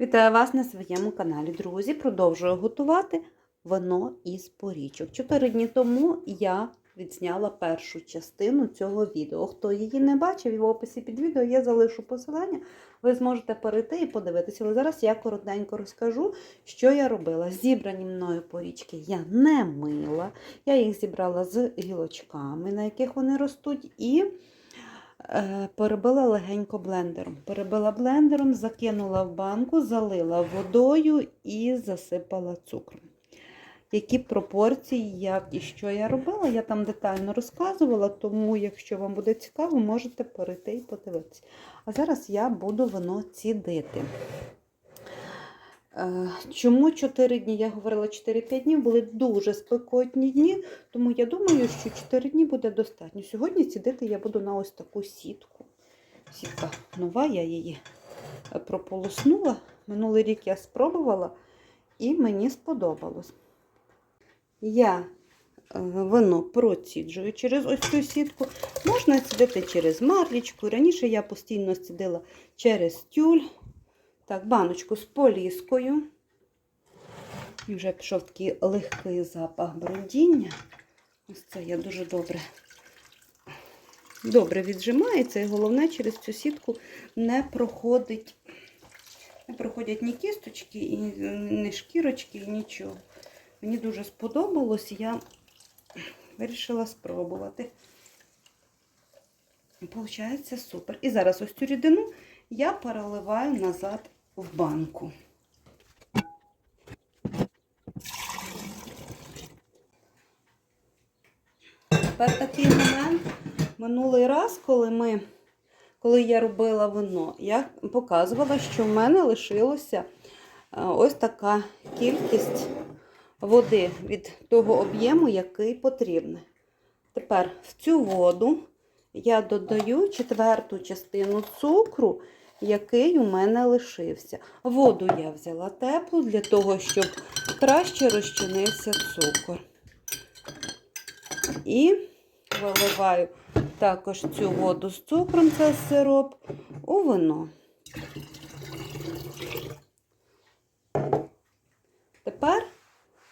Вітаю вас на своєму каналі, друзі. Продовжую готувати вино із порічок. Чотири дні тому я відзняла першу частину цього відео. Хто її не бачив, в описі під відео я залишу посилання. Ви зможете перейти і подивитися. Але зараз я коротенько розкажу, що я робила. Зібрані мною порічки я не мила. Я їх зібрала з гілочками, на яких вони ростуть, і Перебила легенько блендером. Перебила блендером, закинула в банку, залила водою і засипала цукром. Які пропорції, як і що я робила, я там детально розказувала, тому, якщо вам буде цікаво, можете перейти і подивитися. А зараз я буду вино цідити. Е, Чому 4 дні? Я говорила 4-5 днів, були дуже спекотні дні, тому я думаю, що 4 дні буде достатньо. Сьогодні цідити я буду на ось таку сітку. Сітка нова, я її прополоснула. Минулий рік я спробувала і мені сподобалось. Я е, вино проціджую через ось цю сітку. Можна цідити через марлічку. Раніше я постійно цідила через тюль. Так, баночку з поліскою. І вже пішов такий легкий запах бродіння. Ось це я дуже добре добре віджимається. І головне, через цю сітку не проходить, не проходять ні кісточки, і ні шкірочки, і нічого. Мені дуже сподобалось, я вирішила спробувати. Получається супер. І зараз ось цю рідину я переливаю назад в банку. Тепер такий момент. Минулий раз, коли ми, коли я робила вино, я показувала, що в мене лишилося е, ось така кількість води від того об'єму, який потрібен. Тепер в цю воду я додаю четверту частину цукру, який у мене лишився. Воду я взяла теплу для того, щоб краще розчинився цукор. І виливаю також цю воду з цукром, це сироп, у вино. Тепер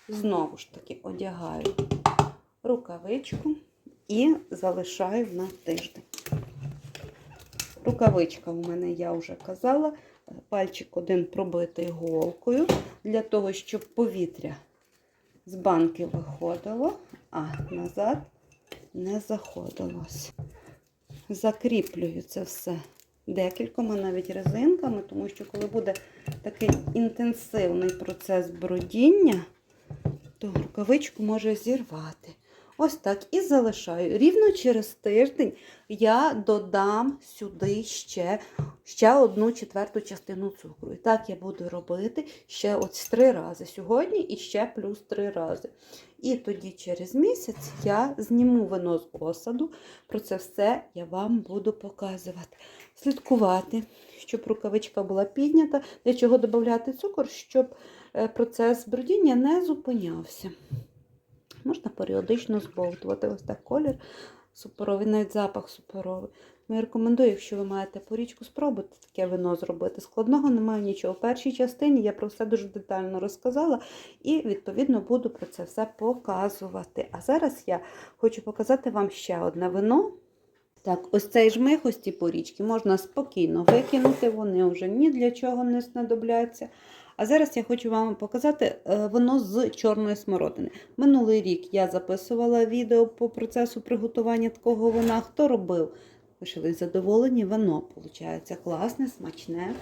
знову ж таки одягаю рукавичку і залишаю на тиждень. Рукавичка у мене, я вже казала, пальчик один пробитий голкою, для того, щоб повітря з банки виходило, а назад не заходилось. Закріплюю це все декількома навіть резинками, тому що коли буде такий інтенсивний процес бродіння, то рукавичку може зірвати. Ось так і залишаю. Рівно через тиждень я додам сюди ще ще одну четверту частину цукру. І так я буду робити ще ось три рази сьогодні і ще плюс три рази. І тоді через місяць я зніму вино з осаду. Про це все я вам буду показувати. Слідкувати, щоб рукавичка була піднята, для чого додати цукор, щоб е, процес бродіння не зупинявся. Можна періодично збовтувати. Ось так колір суперовий, навіть запах суперовий. Ну, я рекомендую, якщо ви маєте порічку, спробуйте таке вино зробити. Складного немає нічого. В першій частині я про все дуже детально розказала і, відповідно, буду про це все показувати. А зараз я хочу показати вам ще одне вино. Так, ось цей жмих, ось ці порічки можна спокійно викинути, вони вже ні для чого не знадобляться. А зараз я хочу вам показати е, вино з чорної смородини. Минулий рік я записувала відео по процесу приготування такого вина. Хто робив? Лишились задоволені, вино, виходить, класне, смачне.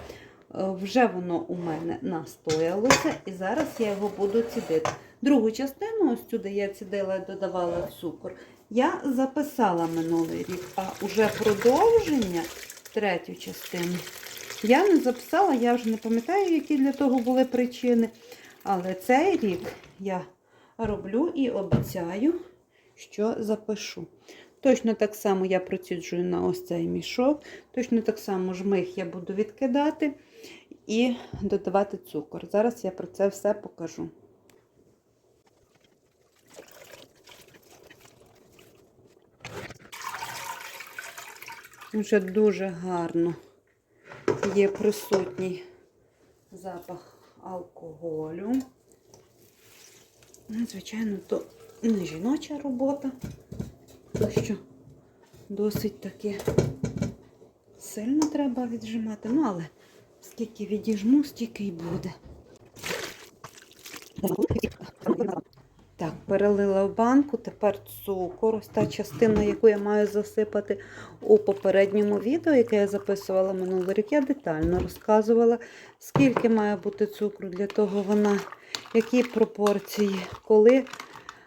Е, Вже воно у мене настоялося, і зараз я його буду цідити. Другу частину, ось сюди я цідила і додавала цукор, я записала минулий рік, а уже продовження третю частину. Я не записала, я вже не пам'ятаю, які для того були причини. Але цей рік я роблю і обіцяю, що запишу. Точно так само я проціджую на ось цей мішок. Точно так само жмих я буду відкидати і додавати цукор. Зараз я про це все покажу. Вже дуже гарно є присутній запах алкоголю. Ну, звичайно, то не жіноча робота, тому що досить таки сильно треба віджимати. Ну, але скільки відіжму, стільки й буде. Так, перелила в банку, тепер цукор. Ось та частина, яку я маю засипати у попередньому відео, яке я записувала минулий рік, я детально розказувала, скільки має бути цукру для того вона, які пропорції, коли,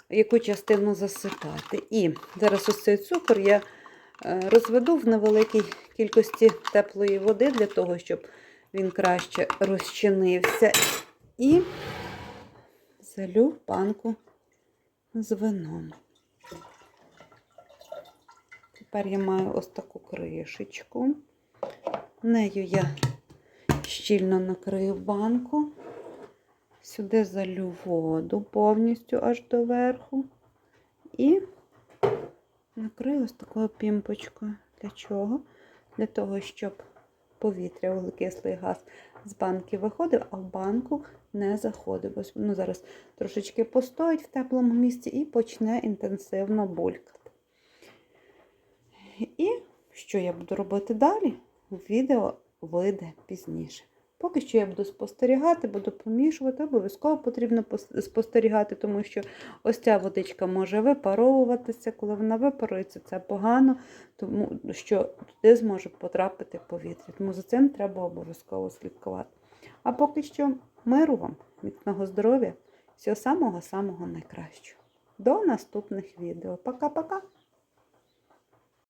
яку частину засипати. І зараз ось цей цукор я е, розведу в невеликій кількості теплої води для того, щоб він краще розчинився. І залю банку з вином. Тепер я маю ось таку кришечку. Нею я щільно накрию банку. Сюди залю воду повністю аж до верху. І накрию ось такою пімпочкою. Для чого? Для того, щоб повітря, вуглекислий газ з банки виходив, а в банку не заходив. Ось воно зараз трошечки постоїть в теплому місці і почне інтенсивно булькати. І що я буду робити далі? Відео вийде пізніше. Поки що я буду спостерігати, буду помішувати. Обов'язково потрібно спостерігати, тому що ось ця водичка може випаровуватися. Коли вона випарується, це погано, тому що туди зможе потрапити повітря. Тому за цим треба обов'язково слідкувати. А поки що миру вам, міцного здоров'я, всього самого-самого найкращого. До наступних відео. Пока-пока!